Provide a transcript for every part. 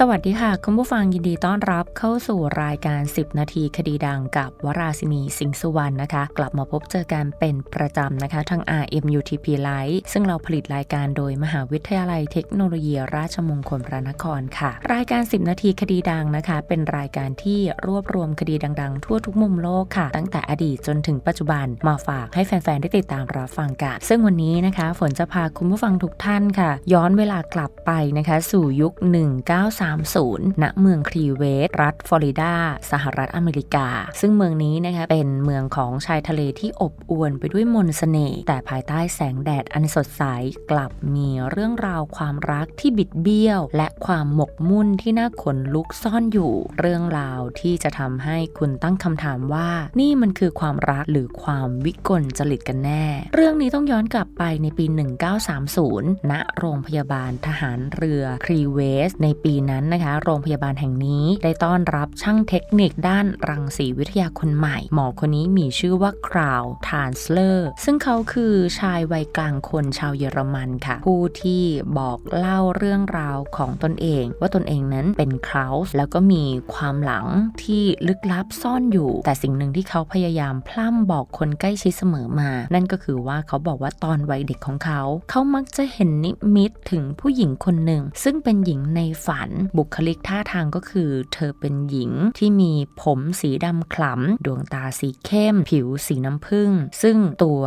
สวัสดีค่ะ คุณผู้ฟังยินดีต้อนรับเข้าสู่รายการ 10 นาทีคดีดังกับวราศินีสิงห์สุวรรณนะคะ กลับมาพบเจอกันเป็นประจำนะคะทาง RMUTP Live ซึ่งเราผลิตรายการโดยมหาวิทยาลัยเทคโนโลยีราชมงคลพระนครค่ะ รายการ 10 นาทีคดีดังนะคะ เป็นรายการที่รวบรวมคดีดัง ๆ ทั่วทุกมุมโลกค่ะ ตั้งแต่อดีตจนถึงปัจจุบันมาฝากให้แฟนๆได้ติดตามรับฟังกันซึ่งวันนี้นะคะฝนจะพาคุณผู้ฟังทุกท่านค่ะ ย้อนเวลากลับไปนะคะ สู่ยุค 193 30ณเมืองครีเวสรัฐฟลอริดา สหรัฐอเมริกา ซึ่งเมืองนี้นะคะเป็นเมืองของชายทะเลที่อบอวลไปด้วยมนสเสน่ห์แต่ภายใต้แสงแดดอันสดใสกลับมีเรื่องราวความรักที่บิดเบี้ยว และความหมกมุ่นที่น่าขนลุกซ่อนอยู่ เรื่องราวที่จะทำให้คุณตั้งคำถามว่า นี่มันคือความรักหรือความวิกลจริตกันแน่ เรื่องนี้ต้องย้อนกลับไปในปี 1930 ณ โรงพยาบาลทหารเรือครีเวส ในปีนั้นนะคะ โรงพยาบาลแห่งนี้ได้ต้อนรับช่างเทคนิคด้านรังสีวิทยาคนใหม่ หมอคนนี้มีชื่อว่าคราวทานสเลอร์ซึ่งเขาคือชายวัยกลางคนชาวเยอรมันค่ะ ผู้ที่บอกเล่าเรื่องราวของตนเอง ว่าตนเองนั้นเป็นคราวส์แล้วก็มีความหลังที่ลึกลับซ่อนอยู่ แต่สิ่งหนึ่งที่เขาพยายามพล่ำบอกคนใกล้ชิดเสมอมา นั่นก็คือว่าเขาบอกว่าตอนวัยเด็กของเขา เขามักจะเห็นนิมิตถึงผู้หญิงคนหนึ่ง ซึ่งเป็นหญิงในฝันบุคลิกท่าทางก็คือ เธอเป็นหญิงที่มีผมสีดำคล้ำ ดวงตาสีเข้ม ผิวสีน้ำผึ้ง ซึ่งตัว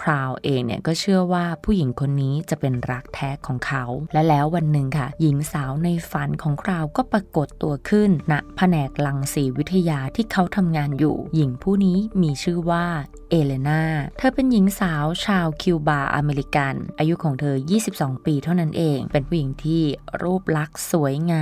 คราวเองเนี่ยก็เชื่อว่าผู้หญิงคนนี้จะเป็นรักแท้ของเขา และแล้ววันหนึ่งค่ะ หญิงสาวในฝันของคราวก็ปรากฏตัวขึ้นณแผนกลังสีวิทยาที่เขาทำงานอยู่ หญิงผู้นี้มีชื่อว่าเอเลนา เธอเป็นหญิงสาวชาวคิวบาอเมริกัน อายุของเธอ 22 ปีเท่านั้นเอง เป็นผู้หญิงที่รูปลักษณ์สวยง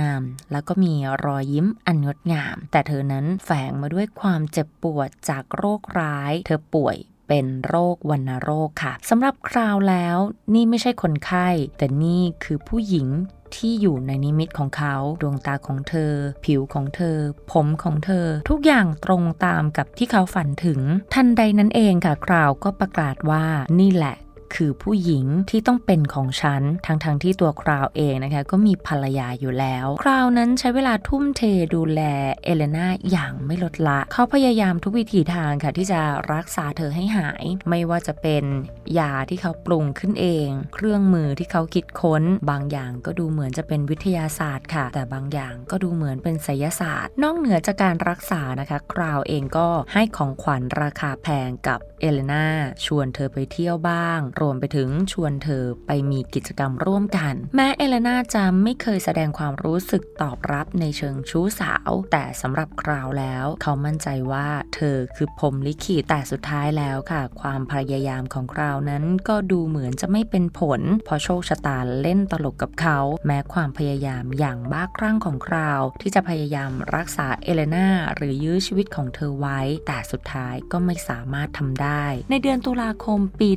ามแล้วก็มีรอยยิ้มอันงดงาม แต่เธอนั้นแฝงมาด้วยความเจ็บปวดจากโรคร้าย เธอป่วยเป็นโรควัณโรคค่ะสำหรับคราวแล้วนี่ไม่ใช่คนไข้ แต่นี่คือผู้หญิงที่อยู่ในนิมิตของเขา ดวงตาของเธอ ผิวของเธอ ผมของเธอ ทุกอย่างตรงตามกับที่เขาฝันถึง ทันใดนั้นเองค่ะคราวก็ประกาศว่านี่แหละ คือผู้หญิงที่ต้องเป็นของฉันทั้งๆทที่ตัวคราวเองนะคะก็มีภรรยาอยู่แล้ว คราวนั้นใช้เวลาทุ่มเทดูแลเอเลนาอย่างไม่ลดละ เขาพยายามทุกวิถีทางค่ะที่จะรักษาเธอให้หาย ไม่ว่าจะเป็นยาที่เขาปรุงขึ้นเอง เครื่องมือที่เขาคิดค้น บางอย่างก็ดูเหมือนจะเป็นวิทยาศาสตร์ค่ะ แต่บางอย่างก็ดูเหมือนเป็นไสยศาสตร์ นอกเหนือจากการรักษานะคะ คราวเองก็ให้ของขวัญราคาแพงกับเอเลนาชวนเธอไปเที่ยวบ้างรวมไปถึงชวนเธอไปมีกิจกรรมร่วมกัน แม้เอเลนาจะไม่เคยแสดงความรู้สึกตอบรับในเชิงชู้สาว แต่สำหรับคราวแล้ว เขามั่นใจว่าเธอคือพรมลิขิตแต่สุดท้ายแล้วค่ะ ความพยายามของคราวนั้นก็ดูเหมือนจะไม่เป็นผล เพราะโชคชะตาเล่นตลกกับเขา แม้ความพยายามอย่างบ้าคลั่งของคราว ที่จะพยายามรักษาเอเลนาหรือยื้อชีวิตของเธอไว้ แต่สุดท้ายก็ไม่สามารถทำได้ ในเดือนตุลาคมปี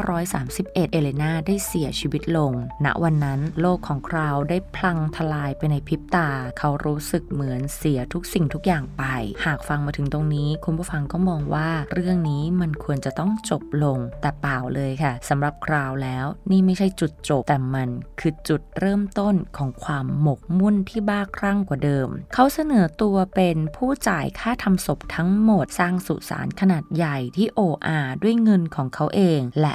1931 เอเลนาได้เสียชีวิตลง ณ วันนั้นโลกของคราวได้พลังทลายไปในพริบตา เขารู้สึกเหมือนเสียทุกสิ่งทุกอย่างไป หากฟังมาถึงตรงนี้ คุณผู้ฟังก็มองว่าเรื่องนี้มันควรจะต้องจบลง แต่เปล่าเลยค่ะสำหรับคราวแล้วนี่ไม่ใช่จุดจบ แต่มันคือจุดเริ่มต้นของความหมกมุ่นที่บ้าคลั่งกว่าเดิม เขาเสนอตัวเป็นผู้จ่ายค่าทำศพทั้งหมดสร้างสุสานขนาดใหญ่ที่โออาด้วยเงินของเขาเอง และ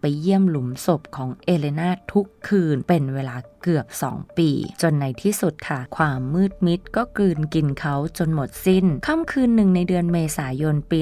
ไปเยี่ยมหลุมศพของเอเลนาทุกคืนเป็นเวลาเกือบ 2 ปี จนในที่สุดค่ะ ความมืดมิดก็กลืนกินเขาจนหมดสิ้น ค่ำคืนหนึ่งในเดือนเมษายนปี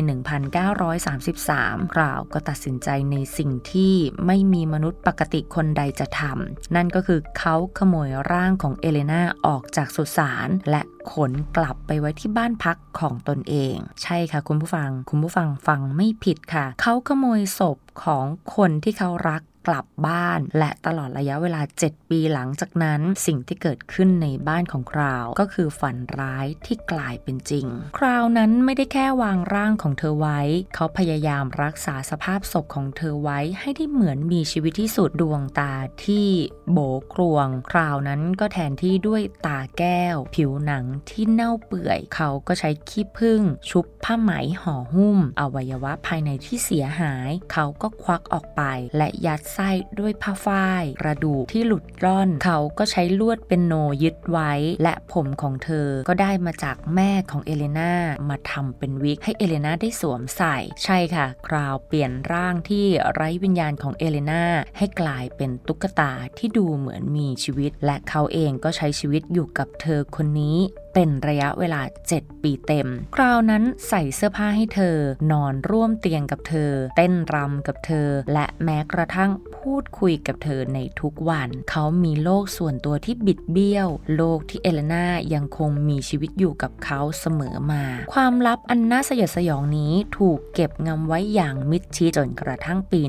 1933กล่าวก็ตัดสินใจในสิ่งที่ไม่มีมนุษย์ปกติคนใดจะทำนั่นก็คือเขาขโมยร่างของเอเลนาออกจากสุสานและขนกลับไปไว้ที่บ้านพักของตนเอง ใช่ค่ะคุณผู้ฟัง คุณผู้ฟังฟังไม่ผิดค่ะ เขาขโมยศพของคนที่เขารัก กลับบ้าน และตลอดระยะเวลา 7 ปีหลังจากนั้น สิ่งที่เกิดขึ้นในบ้านของคราว ก็คือฝันร้ายที่กลายเป็นจริง คราวนั้นไม่ได้แค่วางร่างของเธอไว้ เขาพยายามรักษาสภาพศพของเธอไว้ให้ได้เหมือนมีชีวิตที่สุดดวงตาที่โบกรวง คราวนั้นก็แทนที่ด้วยตาแก้ว ผิวหนังที่เน่าเปื่อย เขาก็ใช้ขี้ผึ้งชุบผ้าไหมห่อหุ้ม อวัยวะภายในที่เสียหาย เขาก็ควักออกไปและยัดไส้ด้วยผ้าฝ้าย กระดูกที่หลุดร่อน เขาก็ใช้ลวดเป็นโนยึดไว้ และผมของเธอก็ได้มาจากแม่ของเอเลนามาทำเป็นวิกให้เอเลนาได้สวมใส่ ใช่ค่ะ คราวเปลี่ยนร่างที่ไร้วิญญาณของเอเลนาให้กลายเป็นตุ๊กตาที่ดูเหมือนมีชีวิต และเขาเองก็ใช้ชีวิตอยู่กับเธอคนนี้ เป็นระยะเวลา 7 ปีเต็ม คราวนั้นใส่เสื้อผ้าให้เธอ นอนร่วมเตียงกับเธอ เต้นรำกับเธอ และแม้กระทั่งพูดคุยกับเธอในทุกวัน เขามีโลกส่วนตัวที่บิดเบี้ยว โลกที่เอเลนายังคงมีชีวิตอยู่กับเขาเสมอมา ความลับอันน่าสยดสยองนี้ถูกเก็บงำไว้อย่างมิดชิดจนกระทั่งปี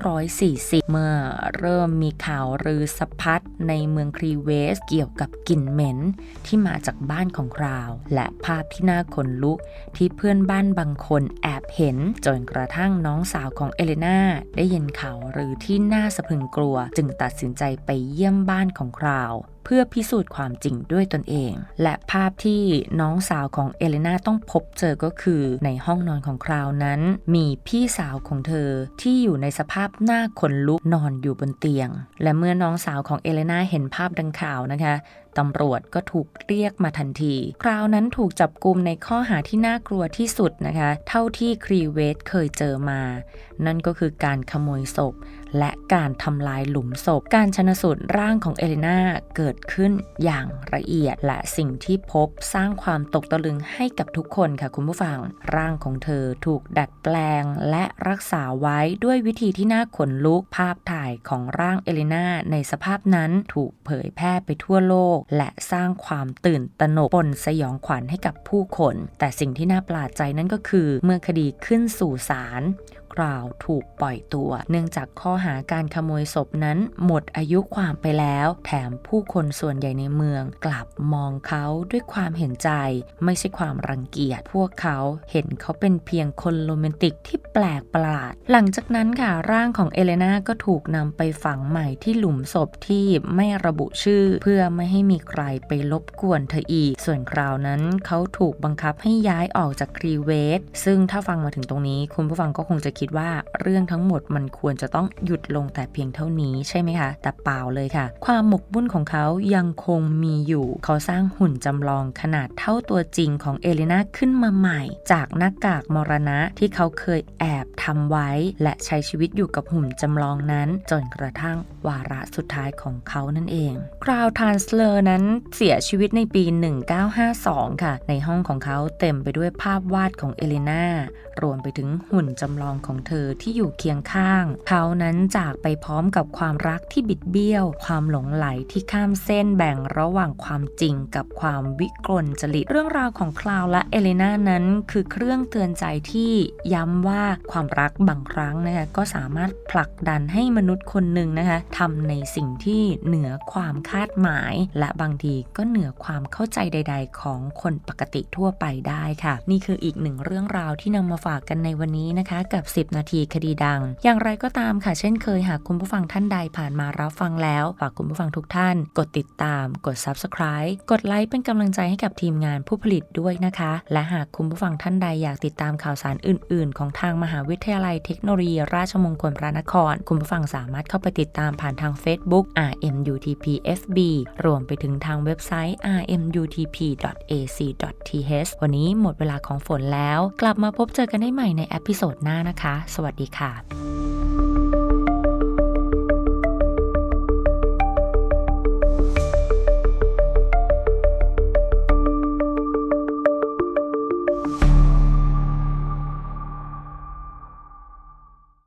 1940 เมื่อเริ่มมีข่าวลือสะพัดในเมืองครีเวสเกี่ยวกับกลิ่นเหม็นที่มาจากบ้านของคราว และภาพที่น่าขนลุกที่เพื่อนบ้านบางคนแอบเห็น จนกระทั่งน้องสาวของเอเลนาได้ยินข่าวหรือที่น่าสะพรึงกลัว จึงตัดสินใจไปเยี่ยมบ้านของคราว เพื่อพิสูจน์ความจริงด้วยตนเอง และภาพที่น้องสาวของเอเลนาต้องพบเจอก็คือในห้องนอนของคราวนั้น มีพี่สาวของเธอที่อยู่ในสภาพหน้าขนลุกนอนอยู่บนเตียง และเมื่อน้องสาวของเอเลนาเห็นภาพดังข่าวนะคะตำรวจก็ถูกเรียกมาทันที คราวนั้นถูกจับกลุมในข้อหาที่น่ากลัวที่สุดนะคะ เท่าที่ครีเวสเคยเจอมา นั่นก็คือการขโมยศพและการทำลายหลุมศพ การชนสูตรร่างของเอเลนาเกิดขึ้นอย่างละเอียดและสิ่งที่พบสร้างความตกตะลึงให้กับทุกคนค่ะคุณผู้ฟัง ร่างของเธอถูกดัดแปลงและรักษาไว้ด้วยวิธีที่น่าขนลุกภาพถ่ายของร่างเอเลนาในสภาพนั้นถูกเผยแพร่ไปทั่วโลก และสร้างความตื่นตระหนกปนสยองขวัญให้กับผู้คน แต่สิ่งที่น่าประหลาดใจนั่นก็คือ เมื่อคดีขึ้นสู่ศาล คราวถูกปล่อยตัว เนื่องจากข้อหาการขโมยศพนั้นหมดอายุความไปแล้ว แถมผู้คนส่วนใหญ่ในเมืองกลับมองเขาด้วยความเห็นใจ ไม่ใช่ความรังเกียจพวกเขาเห็นเขาเป็นเพียงคนโรแมนติกที่แปลกประหลาด หลังจากนั้นค่ะร่างของเอเลนาก็ถูกนำไปฝังใหม่ที่หลุมศพที่ไม่ระบุชื่อ เพื่อไม่ให้มีใครไปรบกวนเธออีก ส่วนคราวนั้นเขาถูกบังคับให้ย้ายออกจากครีเวสซึ่งถ้าฟังมาถึงตรงนี้ คุณผู้ฟังก็คงจะคิดว่าเรื่องทั้งหมดมันควรจะต้องหยุดลงแต่เพียงเท่านี้ใช่ไหมคะ แต่เปล่าเลยค่ะ ความหมกมุ่นของเขายังคงมีอยู่ เขาสร้างหุ่นจำลองขนาดเท่าตัวจริงของเอเลนาขึ้นมาใหม่ จากหน้ากากมรณะที่เขาเคยแอบทำไว้ และใช้ชีวิตอยู่กับหุ่นจำลองนั้น จนกระทั่งวาระสุดท้ายของเขานั่นเองคราวทานสเลอร์นั้นเสียชีวิตในปี 1952 ค่ะ ในห้องของเขาเต็มไปด้วยภาพวาดของเอเลนารวมไปถึงหุ่นจำลองของของเธอที่อยู่เคียงข้าง เขานั้นจากไปพร้อมกับความรักที่บิดเบี้ยว ความหลงไหลที่ข้ามเส้นแบ่งระหว่างความจริงกับความวิกลจริต เรื่องราวของคลาวและเอเลนานั้นคือเครื่องเตือนใจที่ย้ำว่าความรักบางครั้งนะคะก็สามารถผลักดันให้มนุษย์คนหนึ่งนะคะทำในสิ่งที่เหนือความคาดหมาย และบางทีก็เหนือความเข้าใจใด ๆ ของคนปกติทั่วไปได้ค่ะ นี่คืออีกหนึ่งเรื่องราวที่นำมาฝากกันในวันนี้นะคะ กับ10 นาทีคดีดัง อย่างไรก็ตามค่ะ เช่นเคยหากคุณผู้ฟังท่านใดผ่านมารับฟังแล้ว ฝากคุณผู้ฟังทุกท่าน กดติดตาม กด subscribe กดไลค์เป็นกำลังใจให้กับทีมงานผู้ผลิตด้วยนะคะ และหากคุณผู้ฟังท่านใดอยากติดตามข่าวสารอื่น ๆ ของทางมหาวิทยาลัยเทคโนโลยี ราชมงคลพระนคร คุณผู้ฟังสามารถเข้าไปติดตามผ่านทาง Facebook RMUTPFB รวมไปถึงทางเว็บไซต์ rmutp.ac.th วันนี้หมดเวลาของฝนแล้ว กลับมาพบเจอกันได้ใหม่ในเอพิโซดหน้านะคะสวัสดีค่ะ